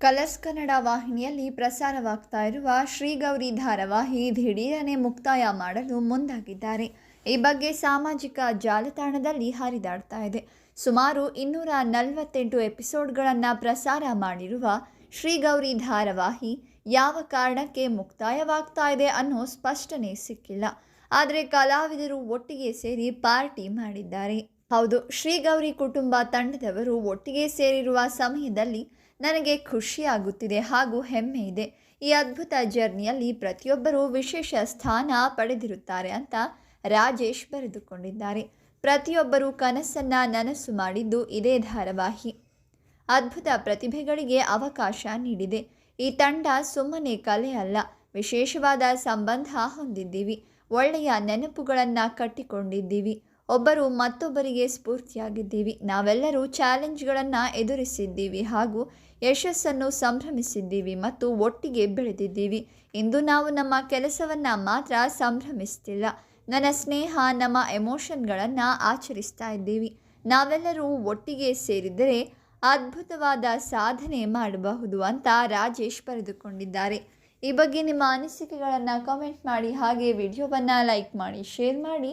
Colours Kannada ವಾಹಿನಿಯಲ್ಲಿ ಪ್ರಸಾರವಾಗ್ತಾ ಇರುವ ಶ್ರೀಗೌರಿ ಧಾರಾವಾಹಿ ದಿಢೀರನೆ ಮುಕ್ತಾಯ ಮಾಡಲು ಮುಂದಾಗಿದ್ದಾರೆ. ಈ ಬಗ್ಗೆ ಸಾಮಾಜಿಕ ಜಾಲತಾಣದಲ್ಲಿ ಹರಿದಾಡ್ತಾ ಇದೆ. ಸುಮಾರು ಇನ್ನೂರ ನಲವತ್ತೆಂಟು ಎಪಿಸೋಡ್ಗಳನ್ನು ಪ್ರಸಾರ ಮಾಡಿರುವ ಶ್ರೀಗೌರಿ ಧಾರಾವಾಹಿ ಯಾವ ಕಾರಣಕ್ಕೆ ಮುಕ್ತಾಯವಾಗ್ತಾ ಇದೆ ಅನ್ನೋ ಸ್ಪಷ್ಟನೆ ಸಿಕ್ಕಿಲ್ಲ. ಆದರೆ ಕಲಾವಿದರು ಒಟ್ಟಿಗೆ ಸೇರಿ ಪಾರ್ಟಿ ಮಾಡಿದ್ದಾರೆ. ಹೌದು ಶ್ರೀಗೌರಿ ಕುಟುಂಬ ತಂಡದವರು ಒಟ್ಟಿಗೆ ಸೇರಿರುವ ಸಮಯದಲ್ಲಿ ನನಗೆ ಖುಷಿಯಾಗುತ್ತಿದೆ ಹಾಗೂ ಹೆಮ್ಮೆ ಇದೆ. ಈ ಅದ್ಭುತ ಜರ್ನಿಯಲ್ಲಿ ಪ್ರತಿಯೊಬ್ಬರೂ ವಿಶೇಷ ಸ್ಥಾನ ಪಡೆದಿರುತ್ತಾರೆ ಅಂತ ರಾಜೇಶ್ ಬರೆದುಕೊಂಡಿದ್ದಾರೆ. ಪ್ರತಿಯೊಬ್ಬರೂ ಕನಸನ್ನ ನನಸು ಮಾಡಿದ್ದು ಇದೇ ಧಾರಾವಾಹಿ. ಅದ್ಭುತ ಪ್ರತಿಭೆಗಳಿಗೆ ಅವಕಾಶ ನೀಡಿದೆ. ಈ ತಂಡ ಸುಮ್ಮನೆ ಕಲೆ ಅಲ್ಲ, ವಿಶೇಷವಾದ ಸಂಬಂಧ ಹೊಂದಿದ್ದೀವಿ, ಒಳ್ಳೆಯ ನೆನಪುಗಳನ್ನು ಕಟ್ಟಿಕೊಂಡಿದ್ದೀವಿ. ಒಬ್ಬರು ಮತ್ತೊಬ್ಬರಿಗೆ ಸ್ಫೂರ್ತಿಯಾಗಿದ್ದೀವಿ. ನಾವೆಲ್ಲರೂ ಚಾಲೆಂಜ್ಗಳನ್ನು ಎದುರಿಸಿದ್ದೀವಿ ಹಾಗೂ ಯಶಸ್ಸನ್ನು ಸಂಭ್ರಮಿಸಿದ್ದೀವಿ ಮತ್ತು ಒಟ್ಟಿಗೆ ಬೆಳೆದಿದ್ದೀವಿ. ಇಂದು ನಾವು ನಮ್ಮ ಕೆಲಸವನ್ನು ಮಾತ್ರ ಸಂಭ್ರಮಿಸ್ತಿಲ್ಲ. ನನ್ನ ಸ್ನೇಹ, ನಮ್ಮ ಎಮೋಷನ್ಗಳನ್ನು ಆಚರಿಸ್ತಾ ಇದ್ದೀವಿ. ನಾವೆಲ್ಲರೂ ಒಟ್ಟಿಗೆ ಸೇರಿದರೆ ಅದ್ಭುತವಾದ ಸಾಧನೆ ಮಾಡಬಹುದು ಅಂತ ರಾಜೇಶ್ ಬರೆದುಕೊಂಡಿದ್ದಾರೆ. ಈ ಬಗ್ಗೆ ನಿಮ್ಮ ಅನಿಸಿಕೆಗಳನ್ನು ಕಮೆಂಟ್ ಮಾಡಿ, ಹಾಗೆ ವಿಡಿಯೋವನ್ನು ಲೈಕ್ ಮಾಡಿ ಶೇರ್ ಮಾಡಿ.